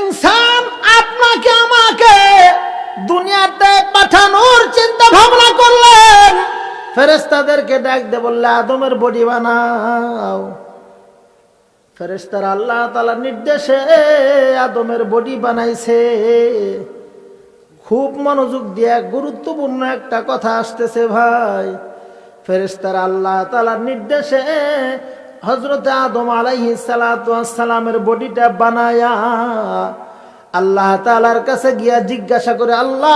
ইনসান আপনাকে, আমাকে দুনিয়াতে পাঠানোর চিন্তা ভাবনা করলেন। ফেরেস্তাদেরকে ডাক দে বললে, আদমের বডি বানাও। ফেরেস্তার আল্লাহ তালার নির্দেশে আদমের বডি বানাইছে। খুব মনোযোগ দিয়ে গুরুত্বপূর্ণ একটা কথা আসতেছে ভাই। ফেরেস্তার আল্লাহ তালার নির্দেশে হজরত আদম আলাইহি সালামের বডিটা বানায়া আল্লাহ তালার কাছে গিয়া জিজ্ঞাসা করে, আল্লাহ,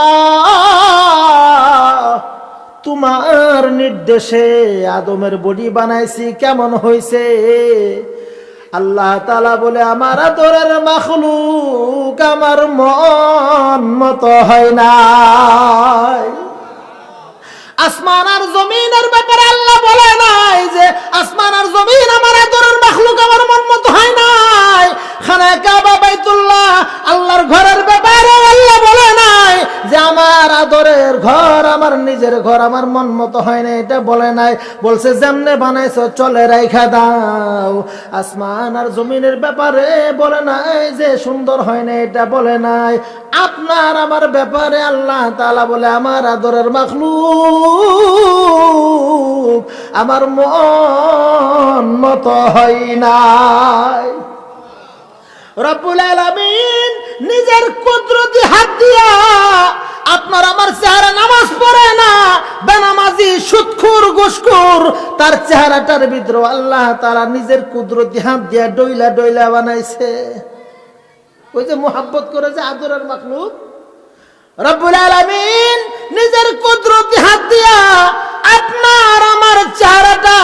তোমার নির্দেশে আদমের বডি বানাইছি, কেমন হয়েছে আল্লাহ তালা বলে, আমার আদরের মাখলুক আমার মন মতো হয় নাই। আসমান আর জমিনের ব্যাপারে আল্লাহ বলে নাই যে আসমান আর জমিন আমার আদরের মাখলুক, আমার মন মতো হয় নাই। খানা কাবা বাইতুল্লাহ, আল্লাহর ঘরের ব্যাপারে আল্লাহ বলে নাই যে আমার আদরের ঘর, আমার নিজের ঘর, আমার মন মতো হয় না এটা বলে নাই। বলছে, যেমনে বানাইছো, চলে রাইখা দাও। আসমান আর জমিনের ব্যাপারে বলে নাই যে সুন্দর হয় না এটা বলে নাই। আপনার আমার ব্যাপারে আল্লাহ তাআলা বলে, আমার আদরের মাখলুক আমার মন মতো হয় নাই। রব্বুল আলামিন নিজের কুদরতি হাত দিয়া আপনার আমার চেহারা নামাজ পড়ে না, বেনামাজি, সুৎখুর ঘুষখুর তার চেহারাটার ভিতরে আল্লাহ তারা নিজের কুদরতি হাত দিয়া ডইলা ডইলা বানাইছে। ওই যে মোহাব্বত করে যে আদরের মাখলুক। রব্বুল আলামিন নিজের কুদরতি হাত দিয়া আপনার আমার চেহারাটা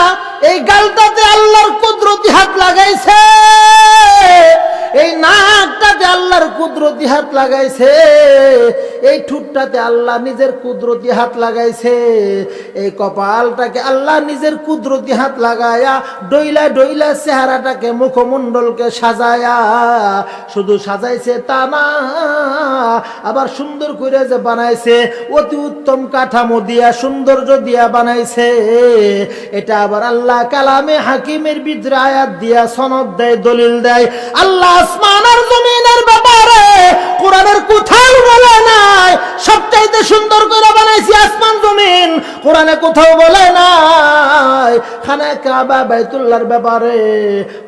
এই গালটাতে আল্লাহর কুদরতি হাত লাগাইছে। এই নাকটাতে আল্লাহর কুদরতি হাত লাগাইছে। এই ঠুটটাতে আল্লাহ নিজের কুদরতি হাত লাগাইছে। এই কপালটাকে আল্লাহ নিজের কুদরতি হাত লাগায়া, ডইলা ডইলা চেহারাটাকে মুখমণ্ডলকে সাজায়া। শুধু সাজাইছে তা না, আবার সুন্দর করে যে বানাইছে, অতি উত্তম কাঠামো দিয়া সৌন্দর্য দিয়া বানাইছে। এটা আবার আল্লাহ কালামে হাকিমের ভিতরে আয়াত দিয়া সনদ দেয়, দলিল দেয়। আল্লাহ আসমান আর জমিনের ব্যাপারে কোরআনের কোথাও বলে নাই। সবচাইতে সুন্দর করে বানাইছি আসমান জমিন, কোরআনে কোথাও বলে নাই। খানা কাবা বাইতুল্লাহর ব্যাপারে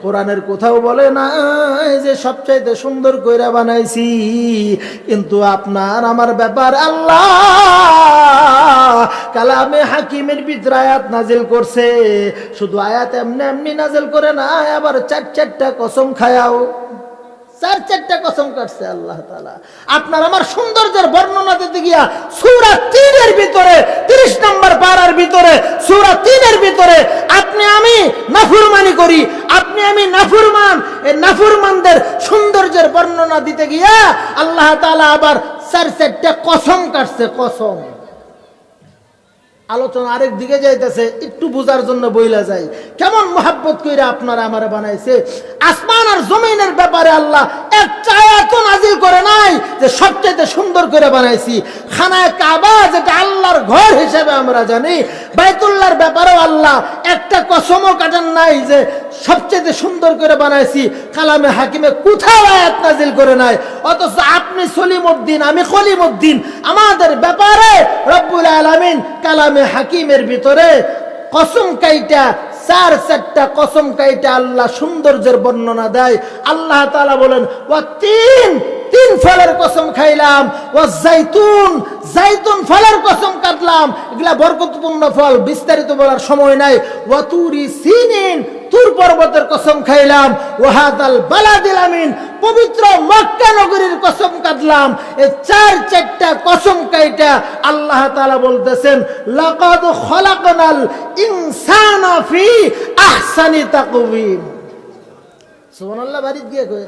কোরআনের কোথাও বলে নাই যে সবচাইতে সুন্দর করে বানাইছি। কিন্তু আপনার আমার ব্যাপার আল্লাহ, কালামে হাকিমের ভিতরে আয়াত নাজিল করছে। শুধু আয়াত এমনি এমনি নাজিল করে না আবার চার চারটা কসম খায়াও। চার চারটা কসম কাটছে আল্লাহ তালা আপনার আমার সৌন্দর্যের বর্ণনা দিতে গিয়া সুরা তিনের ভিতরে, তিরিশ নম্বর পাড়ার ভিতরে, সুরা তিনের ভিতরে আপনি আমি নাফুরমানি করি, আপনি আমি নাফুরমান। এই নাফুরমানদের সৌন্দর্যের বর্ণনা দিতে গিয়া আল্লাহ তালা আবার চার চারটা কসম কাটছে, কসম। আলোচনা আরেক দিকে যাইতেছে, একটু বোঝার জন্য বইলা যায় কেমন মোহাব্বত কইরা আপনারা আমারে বানাইছে? আসমান আর জমিনের ব্যাপারে আল্লাহ একটা আয়াত নাজিল করে নাই যে সবচেয়ে সুন্দর করে বানাইছি। খানায় কাবা যেটা আল্লাহর ঘর হিসেবে আমরা জানি, বাইতুল্লাহর ব্যাপারেও আল্লাহ একটা কসমও কাটান নাই যে সবচেয়ে সুন্দর করে বানাইছি। কালামে হাকিমে কোথাও আয়াত নাজিল করে নাই। অথচ আপনি সলিম সলিমউদ্দিন আমি কলিমউদ্দিন আমাদের ব্যাপারে রব্বুল আলামিন কালামে হাকিমের ভিতরে কসম কাইটা, চার চারটা কসম কাইটা আল্লাহ সৌন্দর্যের বর্ণনা দেয়। আল্লাহ তালা বলেন ও তিন তিন ফলের কসম খাইলাম ও জাইতুন জাইতুন ফলের কসম কাটলাম। এগুলা বরকতপূর্ণ ফল, বিস্তারিত বলার সময় নাই। ওয়াতুরি সিনিন তুর পর্বতের কসম খাইলাম। ওহাদাল বালাদিল আমিন, পবিত্র মক্কা নগরীর কসম কাটলাম। এই চার চারটা কসম কাইটা আল্লাহ তাআলা বলতেছেন, লাকাদ খলাকনাল ইনসানা ফি আহসানি তাকওয়িম। সুবহানাল্লাহ, বাড়িতে গিয়ে কই?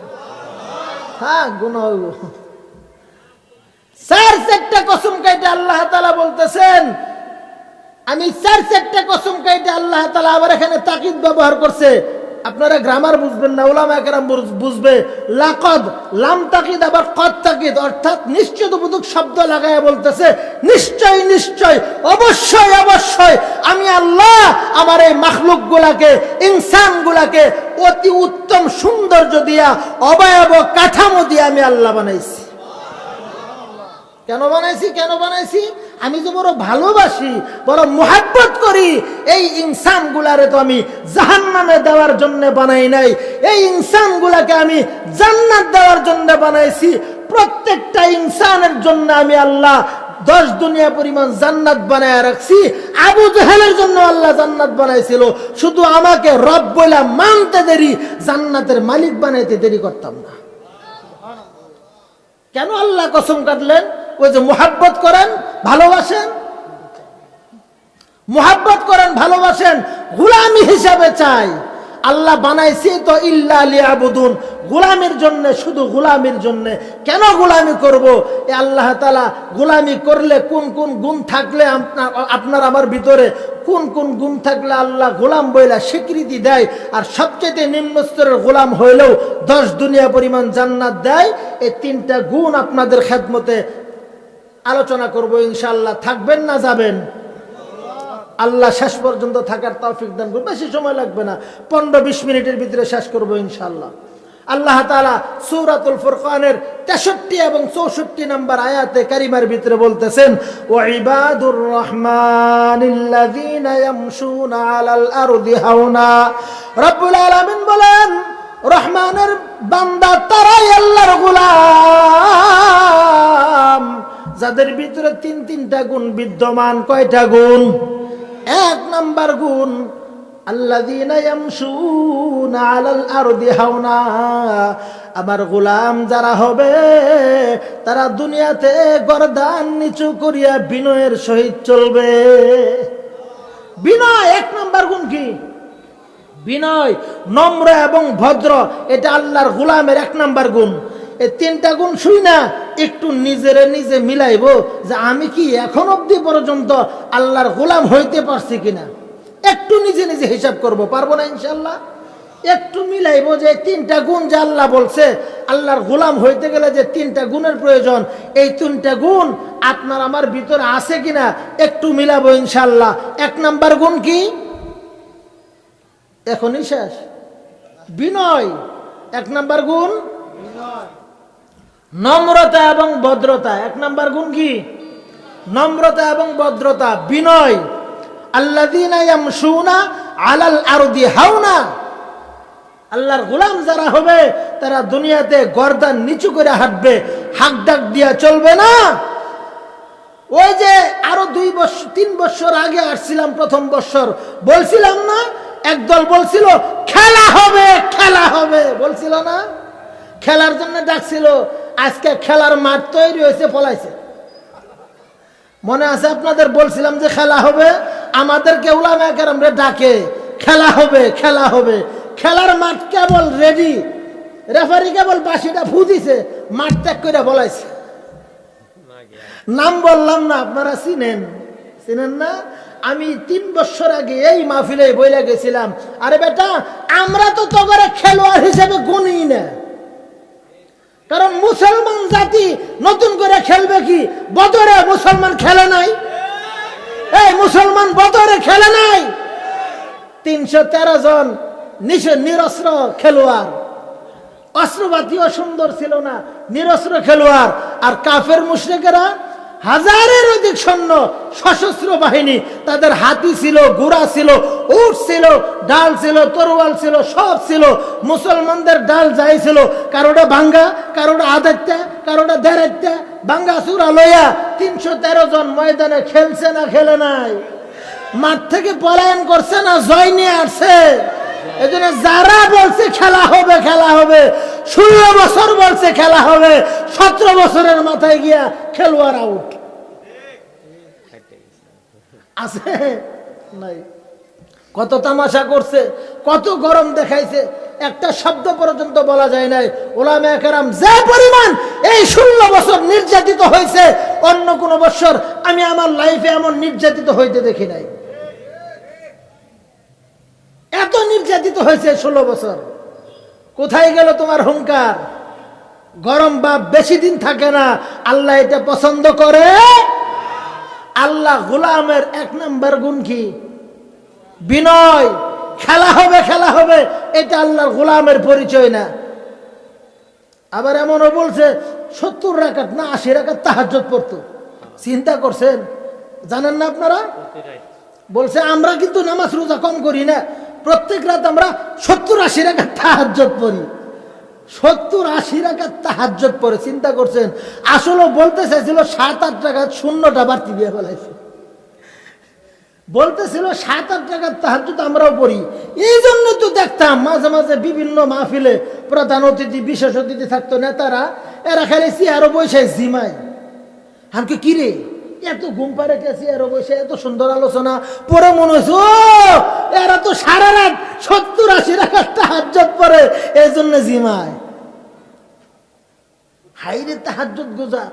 হ্যাঁ গুণ হইব। চার চারটা কসম কাইটা আল্লাহ তাআলা বলতেছেন আমি চার চারটা কসম কাইটা আল্লাহ তালা আবার এখানে তাকিদ ব্যবহার করছে। আপনারা গ্রামার বুঝবেন না ওলামা একরাম বুঝবে। লাকদ, লাম তাকিদ, আবার কদ তাকিদ। অর্থাৎ নিশ্চিত বোধক শব্দ লাগায় বলতেছে, নিশ্চয় নিশ্চয়, অবশ্যই অবশ্যই, আমি আল্লাহ আমার এই মাখলুক গুলাকে ইনসান গুলাকে অতি উত্তম সৌন্দর্য দিয়া, অবয়ব কাঠামো দিয়ে আমি আল্লাহ বানাইছি। কেন বানাইছি কেন বানাইছি? আমি যে বড় ভালোবাসি, বড় মোহাব্বত করি, এই ইনসান গুলারে তো আমি জাহান নামে দেওয়ার জন্য বানাই নাই। এই ইনসান গুলাকে আমি জান্নাত দেওয়ার জন্য বানাইছি। প্রত্যেকটা ইনসানের জন্য আমি আল্লাহ দশ দুনিয়া পরিমাণ জান্নাত বানায় রাখছি। আবু জাহেলের জন্য আল্লাহ জান্নাত বানাইছিল। শুধু আমাকে রব বইলা মানতে দেরি, জান্নাতের মালিক বানাইতে দেরি করতাম না। কেন আল্লাহ কসম কাটলেন? ওই যে মোহাব্বত করেন, ভালোবাসেন? মোহাব্বত করেন, ভালোবাসেন, গুলামি হিসাবে চাই। আল্লাহ বানাইছি তো ইল্লা লিয়াবুদুন। গোলামির জন্য, শুধু গোলামির জন্য। কেন গোলামি করব? এ আল্লাহ তালা গোলামি করলে কোন কোন গুণ থাকলে আপনার আপনার আমার ভিতরে কোন কোন গুণ থাকলে আল্লাহ গোলাম বইলা স্বীকৃতি দেয়? আর সবচেয়ে নিম্ন স্তরের গোলাম হইলেও দশ দুনিয়া পরিমাণ জান্নাত দেয়। এই তিনটা গুণ আপনাদের খেদমতে আলোচনা করব ইনশাল্লাহ থাকবেন না যাবেন? আল্লাহ শেষ পর্যন্ত থাকার তৌফিক দান বেশি সময় লাগবে না। পনেরো বিশ মিনিটের ভিতরে শেষ করব ইনশাল্লাহ আল্লাহ তালা সৌরাতুল ফুরকানের তেষট্টি এবং চৌষট্টি নম্বর আয়াতে কারিমার ভিতরে বলতেছেন ও ইবাদুর রহমান বলেন রহমানের বান্দা তারাই আল্লাহর গোলাম। যাদের ভিতরে তিন তিনটা গুণ বিদ্যমান, কয়টা গুণ? এক নাম্বার গুণ আমার গোলাম যারা হবে, তারা দুনিয়াতে গরদান নিচু করিয়া বিনয়ের সহিত চলবে। বিনয় এক নাম্বার গুণ কি? বিনয়, নম্র এবং ভদ্র, এটা আল্লাহর গুলামের এক নাম্বার গুণ। এই তিনটা গুণ শুই না, একটু নিজেরে নিজে মিলাইব যে আমি কি এখন অবধি পর্যন্ত আল্লাহর গোলাম হইতে পারছি কিনা। একটু নিজে নিজে হিসাব করব, পারব না ইনশাল্লাহ একটু মিলাইব যে তিনটা গুণ যে আল্লাহ বলছে, আল্লাহর গোলাম হইতে গেলে যে তিনটা গুণের প্রয়োজন, এই তিনটা গুণ আপনার আমার ভিতরে আছে কিনা, একটু মিলাবো ইনশাল্লাহ এক নাম্বার গুণ কি? এখনই শেষ। বিনয়, এক নাম্বার গুণ? নম্রতা এবং ভদ্রতা, এক নাম্বার গুণ কি? নম্রতা এবং ভদ্রতা। বিনয় ইয়ামশুনা আলাল আরদি হাওনা। আল্লাহর গোলাম যারা হবে, তারা দুনিয়াতে গর্দান নিচু করে হাঁটবে, হাক ডাক দিয়া চলবে না। ওই যে আরও দুই বছর তিন বছর আগে আসছিলাম প্রথম বছর, বলছিলাম না একদল বলছিল, খেলা হবে খেলা হবে। বলছিল না। খেলার জন্য ডাকছিল, আজকে খেলার মাঠ তৈরি হয়েছে পলাইছে মনে আছে আপনাদের? বলছিলাম যে, খেলা হবে। আমাদেরকে উলামা ডাকে, খেলা হবে খেলা হবে। খেলার মাঠ কেবল রেডি রেফারি কেবল বাসিটা ফু দিছে, মাঠ ত্যাগ করে বলাইছে নাম বললাম না, আপনারা চিনেন? চিনেন না? আমি তিন বছর আগে এই মাহফিলে বইলে গেছিলাম। আরে বেটা, আমরা তো তোকে খেলোয়াড় হিসেবে গুনি না। কারণ মুসলমান জাতি নতুন করে খেলবে কি? বদরে মুসলমান খেলে নাই। এই মুসলমান বদরে খেলে নাই। তিনশো তেরো জন নিরস্ত্র খেলোয়াড়। অস্ত্রপাতিও সুন্দর ছিল না, নিরস্ত্র খেলোয়াড়। আর কাফের মুশ্রিকেরা হাজারের অধিক সৈন্য, সশস্ত্র বাহিনী, তাদের হাতি ছিল গুড়া ছিল, উট ছিল, ডাল ছিল, তরোয়াল ছিল, সব ছিল। মুসলমানদের ডাল যাই ছিল, কারোটা ভাঙ্গা, কারোটা আধারটা কারোটা দেড়াইটা ভাঙ্গা চূড়া লইয়া তিনশো তেরো জন ময়দানে খেলছে না, খেলে নাই। মাঠ থেকে পলায়ন করছে না, জয় নিয়ে আসছে। জন্য যারা বলছে খেলা হবে খেলা হবে। ষোলো বছর বলছে খেলা হবে, সতেরো বছরের মাথায় গিয়া খেলোয়াড় আউট আছে? নাই। কত তামাশা করছে, কত গরম দেখাইছে, একটা শব্দ পর্যন্ত বলা যায় নাই। ওলামে একরাম যে পরিমাণ এই ষোলো বছর নির্যাতিত হয়েছে, অন্য কোন বছর আমি আমার লাইফে এমন নির্যাতিত হইতে দেখি নাই। এত নির্যাতিত হয়েছে ষোলো বছর। কোথায় গেল তোমার হুঙ্কার? গরম বাপ বেশি দিন থাকে না। আল্লাহ এটা পছন্দ করে। আল্লাহ গোলামের এক নম্বর গুণ কি? বিনয়। খেলা হবে খেলা হবে এটা আল্লাহর গোলামের পরিচয় না। আবার এমনও বলছে সত্তর রাকাত না আশি রাকাত তাহাজ্জত পড়তো। চিন্তা করছেন? জানেন না আপনারা? বলছে আমরা কিন্তু নামাজ রোজা কম করি না। প্রত্যেক রাত আমরা সত্তর আশি রাকাত তাহাজ্জত পড়ি। সত্তর আশি রাকাত তাহাজ্জত পড়ে, চিন্তা করছেন? আসলে বলতে চাইছিল সাত আট টাকা শূন্যটা বাড়তি দিয়ে ফেলাইছে। বলতেছিল সাত আট টাকার তাহাজুদ আমরাও পড়ি। এই জন্য তো দেখতাম মাঝে মাঝে বিভিন্ন মাহফিলে প্রধান অতিথি, বিশেষ অতিথি থাকতো নেতারা, এরা খালি চেয়ারও বসে জিমায়। আমাকে কি রে এত ঘুম পারে চেয়ারও বসে এত সুন্দর আলোচনা। পরে মনে হয়েছে, ও, এরা তো সারা রাত সত্তর আশি টাকার তাহাজত পরে এই জন্য জিমায়। হাইরে তাহাজত গুজার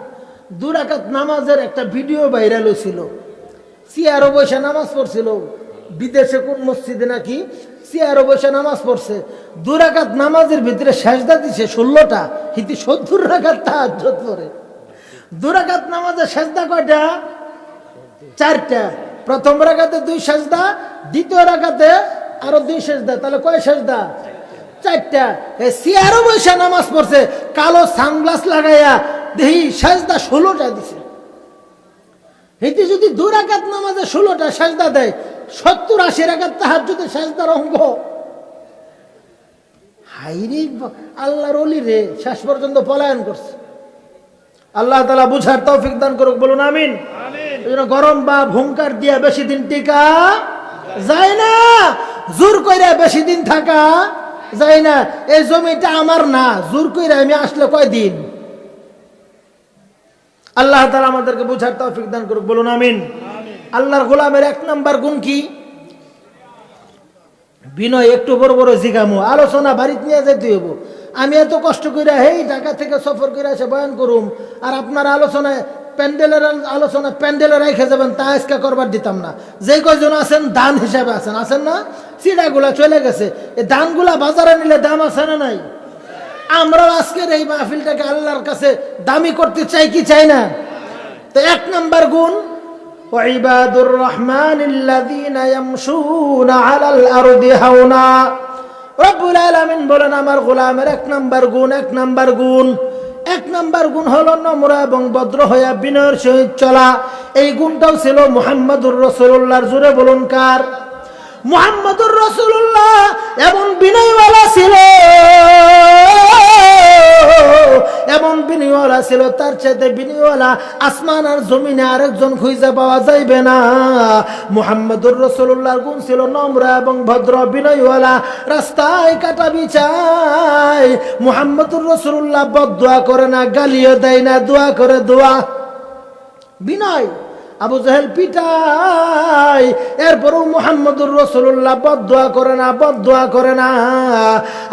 দুরাকাত নামাজের একটা ভিডিও ভাইরাল হয়েছিল। চেয়ারও বসে নামাজ পড়ছিল। বিদেশে কোন মসজিদে নাকি চেয়ারও বসে নামাজ পড়ছে। দুরাকাত নামাজের ভিতরে সেজদা দিছে ষোলোটা, হিতি সত্তর রাকাত তাহাজ্জত পড়ে। দুরাকাত নামাজের সেজদা কয়টা? চারটা। প্রথম রাকাতে দুই সেজদা, দ্বিতীয় রাকাতে আরও দুই সেজদা। তাহলে কয় সেজদা? চারটা। এ চেয়ারও বসে নামাজ পড়ছে, কালো সানগ্লাস লাগাইয়া দেহি সেজদা ষোলোটা দিছে। এতে যদি দু রাকাত নামাজে ষোলোটা সাজদা দেয়, সত্তর আশি রাকাত তাহার যদি সাজদার অঙ্গ। হাইরে আল্লাহর অলি রে শেষ পর্যন্ত পলায়ন করছে। আল্লাহ তালা বুঝার তৌফিক দান করুক বলুন আমিন। গরম বা ভুঙ্কার দিয়া বেশি দিন টিকা যায় না। জোর কইরা বেশি দিন থাকা যায় না। এই জমিটা আমার না জোর কইরা আমি আসলে কয় দিন আল্লাহ তালা আমাদেরকে বুঝার তৌফিক দান করুক বলুন আমিন। আল্লাহর গোলামের এক নাম্বার গুণ কি? বিনয় একটু বড় বড় জিগামো আলোচনা বাড়িতে নিয়ে যেতে হইব। আমি এত কষ্ট করে হেই ঢাকা থেকে সফর করে এসে বয়ান করুম আর আপনার আলোচনায় প্যান্ডেলের আলোচনা প্যান্ডেলে রেখে যাবেন তা আজকে করবার দিতাম না যে কয়জন আছেন দান হিসাবে আছেন আছেন না সিডাগুলা চলে গেছে এই দানগুলা বাজারে নিলে দাম আছে না নাই আমরা আজকের এই মাহফিলটাকে আল্লাহর কাছে দামি করতে চাই কি চাই না তো এক নাম্বার গুণ وعباد الرحمن الذين يمشون على الأرض هونا রব্বুল আলমিন বলেন, আমার গোলামের এক নাম্বার গুণ, এক নাম্বার গুণ। এক নাম্বার গুণ হলো নম্র এবং ভদ্র হইয়া বিনয়ের সহিত চলা। এই গুণটাও ছিল মুহাম্মদুর রসুল্লাহর জুড়ে বলুন, কার? মোহাম্মদুর রসুল্লাহ এমন বিনয়ওয়ালা ছিল। এমন বিনিওয়ালা ছিল, তার চাইতে বিনিওয়ালা আসমান আর জমিনে আরেকজন খুঁজে পাওয়া যাইবে না। মুহাম্মদুর রসুল্লাহর গুণ ছিল নম্র এবং ভদ্র বিনয়ওয়ালা, রাস্তায় কাটা বিচাই মুহাম্মদুর রসুল্লাহ বদুয়া করে না, গালিও দেয় না, দোয়া করে দোয়া। বিনয় আবু জাহেল পিটাই এরপরও মোহাম্মদুর রসুল্লাহ বদোয়া করে না বদোয়া করে না।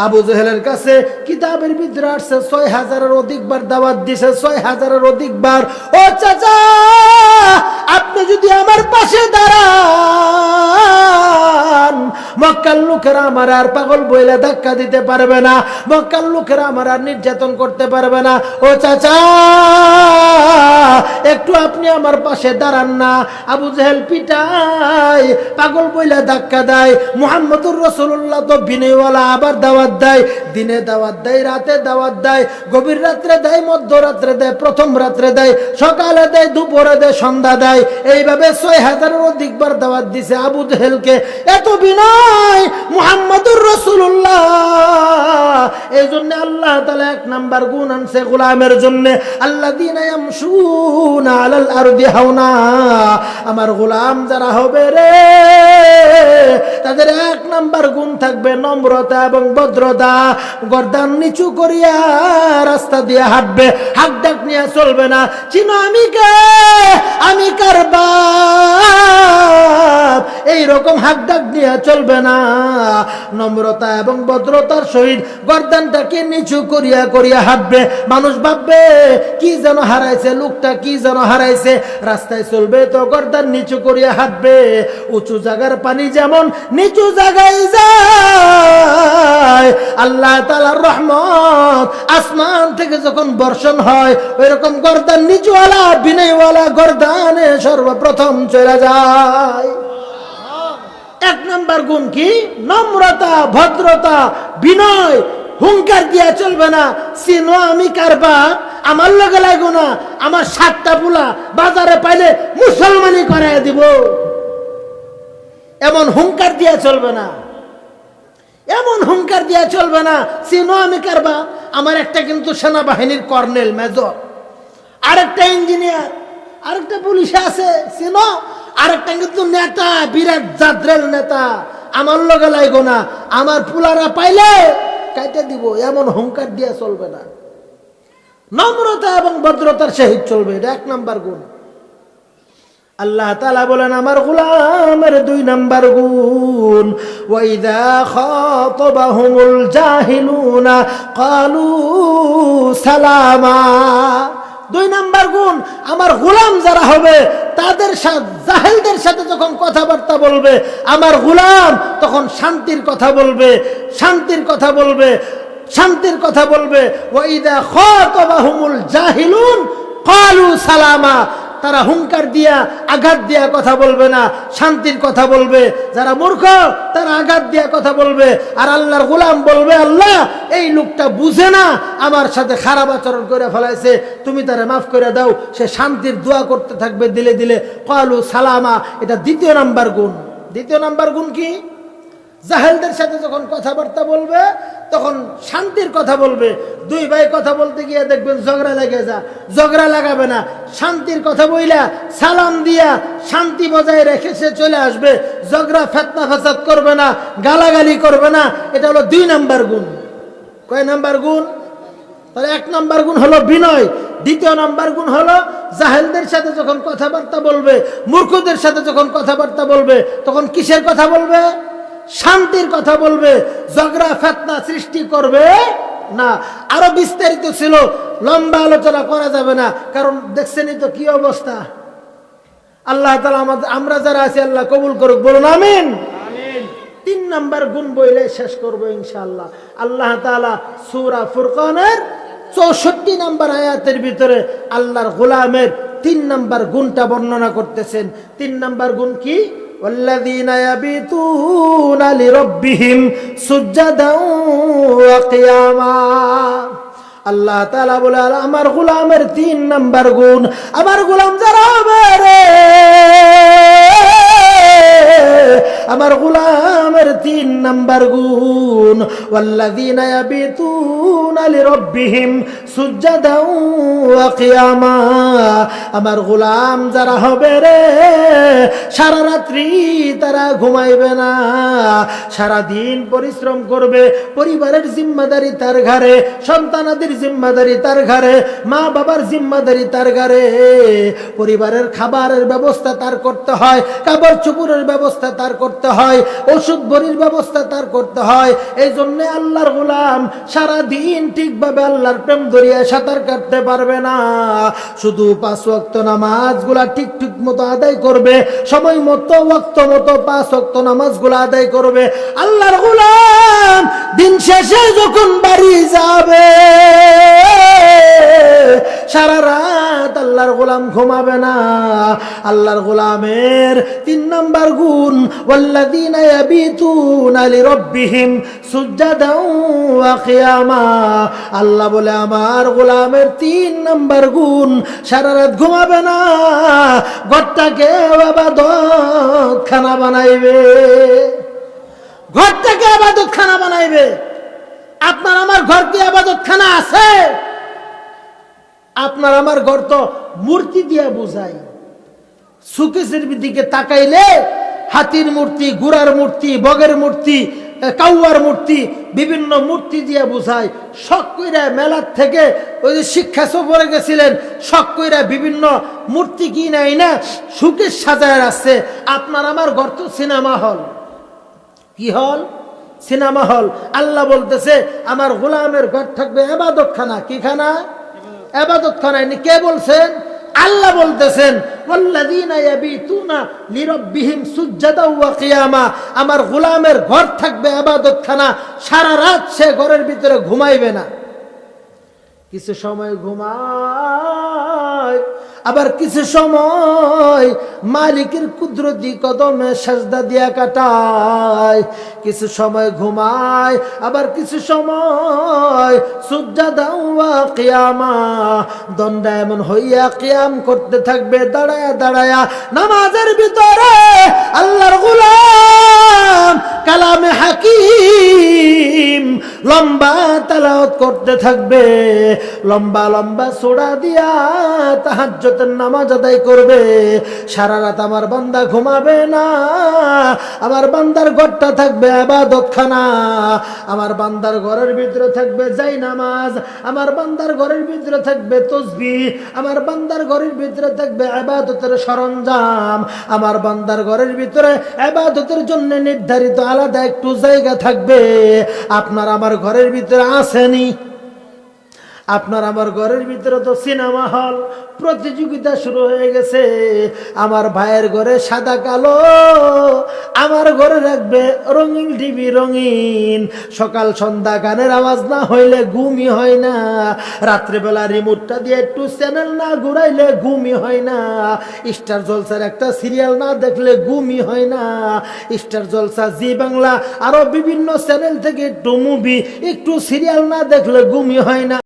আবু জাহেলের কাছে কিতাবের ভিতরে আসছে, ছয় হাজারের অধিকবার দাওয়াত দিছে, ছয় হাজারের অধিকবার, ও চাচা, আপনি যদি আমার পাশে দাঁড়ান মক্কার লোকেরা আমার আর পাগল বইলে ধাক্কা দিতে পারবে না। মক্কার লোকেরা আমার আর নির্যাতন করতে পারবে না। ও চাচা, একটু আপনি আমার পাশে দাঁড়ান না। আবু জাহেল পিটাই পাগল বইলে ধাক্কা দেয়। মুহাম্মদুর রসুল্লাহ তো বিনয়ওয়ালা, আবার দাওয়াত দেয়। দিনে দাওয়াত দেয়, রাতে দাওয়াত দেয়। গভীর রাত্রে দেয়, মধ্যরাত্রে দেয়, প্রথম রাত্রে দেয়। সকালে দেয়, দুপুরে দেয়, সন্ধ্যা দেয়। এইভাবে ছয় হাজারের অধিকবার দাওয়াত দিছে আবু জাহেলকে। এত বিনয়! মুহাম্মদুর রসুল্লাহ এই জন্য আল্লাহ তালা এক নাম্বার গুণ আনছে গোলামের জন্য। আল্লাহ দিন আরদি হাওনা। আমার গোলাম যারা হবে রে, তাদের এক নাম্বার গুণ থাকবে নম্রতা এবং ভদ্রতা। গর্দান নিচু করিয়া রাস্তা দিয়ে হাঁটবে। হাত ডাক নিয়ে চলবে না। চিনো আমি কে? আমি কার বাপ? এইরকম হাক ডাক দিয়ে চলবে না। নম্রতা এবং ভদ্রতার সহিত গর্দানটাকে নিচু করিয়া করিয়া হাঁটবে। মানুষ ভাববে, কি যেন হারাইছে, লোকটা কি যেন হারাইছে? রাস্তায় চলবে তো গর্দান নিচু করিয়া হাঁটবে। উঁচু জায়গার পানি যেমন নিচু জায়গায় যায়, আল্লাহ তালার রহমত আসমান থেকে যখন বর্ষণ হয় ওই রকম গর্দান নিচুওয়ালা, বিনয়ওয়ালা গর্দানে সর্বপ্রথম চলে যায়। এক নম্বর গুণ কি? নম্রতা, ভদ্রতা, বিনয় হুঙ্কার দিয়া চলবে না। চিনো আমি কারবা? আমার লগে লাগো না। আমার সাতটা পোলা বাজারে পাইলে মুসলমানি করাই দিব। এমন হুঙ্কার দিয়া চলবে না। এমন হুঙ্কার দিয়া চলবে না। চিনো আমি কারবা? আমার একটা কিন্তু সেনাবাহিনীর কর্নেল, মেজর। আরেকটা ইঞ্জিনিয়ার। আরেকটা পুলিশে আছে। চিনো? আরেকটা কিন্তু নেতা, বিরাট জাদ্রেল নেতা। আমার লগে লাগো না। আমার পুলারা পাইলে কাইটা দিব, এমন হুঙ্কার দিয়া চলবে না। নম্রতা এবং ভদ্রতার সহিত চলবে, এটা এক নাম্বার গুণ। আল্লাহ তালা বলেন, আমার গুলামের দুই নাম্বার গুণ জাহিলুনা, কালু সালামা। দুই নাম্বার গুণ, আমার গুলাম যারা হবে, তাদের সাথে জাহেলদের সাথে যখন কথাবার্তা বলবে, আমার গুলাম তখন শান্তির কথা বলবে, শান্তির কথা বলবে, শান্তির কথা বলবে। ওয়াইদা খাতাবাহুমুল জাহিলুন, কালু সালামা। তারা হুঙ্কার দিয়া, আঘাত দিয়া কথা বলবে না, শান্তির কথা বলবে। যারা মূর্খ, তারা আঘাত দিয়া কথা বলবে। আর আল্লাহর গোলাম বলবে, আল্লাহ, এই লোকটা বুঝে না, আমার সাথে খারাপ আচরণ করে ফেলাইছে। তুমি তারা মাফ করে দাও। সে শান্তির দোয়া করতে থাকবে দিলে দিলে। কালু সালামা, এটা দ্বিতীয় নাম্বার গুণ। দ্বিতীয় নাম্বার গুণ কি? জাহেলদের সাথে যখন কথাবার্তা বলবে, তখন শান্তির কথা বলবে। দুই ভাই কথা বলতে গিয়ে দেখবেন ঝগড়া লেগে যা ঝগড়া লাগাবে না। শান্তির কথা বইলা সালাম দিয়া শান্তি বজায় রেখে সে চলে আসবে। ঝগড়া, ফেতনা, ফাসাদ করবে না, গালাগালি করবে না। এটা হলো দুই নাম্বার গুণ। কয় নাম্বার গুণ? তাহলে এক নাম্বার গুণ হলো বিনয়। দ্বিতীয় নাম্বার গুণ হলো জাহেলদের সাথে যখন কথাবার্তা বলবে, মূর্খদের সাথে যখন কথাবার্তা বলবে, তখন কিসের কথা বলবে? শান্তির কথা বলবে ঝগড়া ফেতনা সৃষ্টি করবে না। আরও বিস্তারিত ছিল লম্বা আলোচনা করা যাবে না কারণ দেখছেনই তো কি অবস্থা। আল্লাহ তালা আমাদের আমরা যারা আছি আল্লাহ কবুল করুক বলুন আমিন। তিন নাম্বার গুণ বইলে শেষ করব ইনশাআল্লাহ। আল্লাহ তালা সুরা ফুরকানের চৌষট্টি নাম্বার আয়াতের ভিতরে আল্লাহর গোলামের তিন নাম্বার গুণটা বর্ণনা করতেছেন। তিন নাম্বার গুণ কি? والذين يبيتون لربهم سجدا وقياما আল্লাহ তালা বলে আর আমার গোলামের তিন নাম্বার গুণ আমার গোলাম যারা হবে রে আমার গুলামের তিন নাম্বার গুণ। ওয়াল্লাযীনা ইয়াবিতুনা লিরাব্বিহিম সুজদাও ওয়া কিয়ামা। আমার গোলাম যারা হবে রে, সারা রাত্রি তারা ঘুমাইবে না। সারা দিন পরিশ্রম করবে পরিবারের জিম্মাদারি তার ঘরে সন্তানাদের জিম্মাদারি তার ঘরে মা বাবার জিম্মাদারি তার ঘরে পরিবারের খাবারের ব্যবস্থা তার করতে হয়, কাপড় চুপুরের ব্যবস্থা তার করতে হয়, ওষুধ ভরির ব্যবস্থা তার করতে হয়। এই জন্য আল্লাহর গোলাম সারা দিন ঠিকভাবে আল্লাহর প্রেম দরিয়া সাঁতার কাটতে পারবে না। শুধু পাঁচ ওয়াক্ত নামাজগুলা ঠিক ঠিক মতো আদায় করবে, সময় মতো, ওয়াক্ত মতো পাঁচ ওয়াক্ত নামাজগুলা আদায় করবে। আল্লাহর গোলাম দিন শেষে যখন বাড়ি যাবে সারা রাত আল্লাহর গোলাম ঘুমাবে না। আল্লাহর গোলামের তিন নম্বর গুণ, ওয়াল্লাযীনা ইয়াবিতুনা লিরাব্বিহিম সুজদাও ওয়া কিয়ামা আল্লাহ বলে, আমার গোলামের তিন নাম্বার গুণ, সারা রাত ঘুমাবে না। ঘরটাকে আবাদত খানা বানাইবে। ঘরটাকে আবাদত খানা বানাইবে। আপনার আমার ঘর কি আবাদত খানা আছে? আপনার আমার ঘর তো মূর্তি দিয়া বোঝাই। সুকেশের দিকে তাকাইলে হাতির মূর্তি গুড়ার মূর্তি, বগের মূর্তি, কাউয়ার মূর্তি, বিভিন্ন মূর্তি দিয়ে বোঝায় শখ কইরা মেলার থেকে ওই যে শিক্ষা সফরে গেছিলেন, শখ কইরা বিভিন্ন মূর্তি কি নাই না সুকেশ সাজায় আসছে আপনার আমার ঘর তো সিনেমা হল। কি হল? Cinema hall. আল্লাহ বলতেছে, আমার গোলামের ঘর থাকবে এবাদত কি খানা? এবাদত করায়নি কে বলছেন? আল্লাহ বলতেছেন আমার গুলামের ঘর থাকবে আবাদত খানা সারা রাত সে ঘরের ভিতরে ঘুমাইবে না। কিছু সময় ঘুমায় আবার কিছু সময় মালিকের কুদরতি কদমে সাজদা দিয়া কাটায়। কিছু সময় ঘুমায়, আবার কিছু সময় সুজা দাওয়া কিয়ামা। দণ্ড এমন হইয়া কিয়াম করতে থাকবে, দাঁড়ায়া দাঁড়ায়া নামাজের ভিতরে আল্লাহর গুলাম কালামে হাকিম লম্বা তালাওয়াত করতে থাকবে। লম্বা লম্বা সোড়া দিয়া তাহাজ্জতের নামাজ আদায় করবে। সারা রাত আমার বান্দা ঘুমাবে না। আমার বান্দার ঘরটা থাকবে আবাদত খানা আমার বান্দার ঘরের ভিতরে থাকবে যাই নামাজ। আমার বান্দার ঘরের ভিতরে থাকবে তসবি। আমার বান্দার ঘরের ভিতরে থাকবে আবাদতের সরঞ্জাম। আমার বান্দার ঘরের ভিতরে আবাদতের জন্য নির্ধারিত আলাদা একটু জায়গা থাকবে। আপনার আমার ঘরের ভিতরে আসেনি। আপনার আমার ঘরের ভিতরে তো সিনেমা হল প্রতিযোগিতা শুরু হয়ে গেছে। আমার ভাইয়ের ঘরে সাদা কালো, আমার ঘরে রাখবে রঙিন টিভি রঙিন। সকাল সন্ধ্যা গানের আওয়াজ না হইলে ঘুমই হয় না। রাত্রেবেলা রিমোটটা দিয়ে একটু চ্যানেল না ঘুরাইলে ঘুমই হয় না। স্টার জলসার একটা সিরিয়াল না দেখলে ঘুমই হয় না। স্টার জলসা জি বাংলা আরও বিভিন্ন চ্যানেল থেকে একটু মুভি একটু সিরিয়াল না দেখলে ঘুমই হয় না।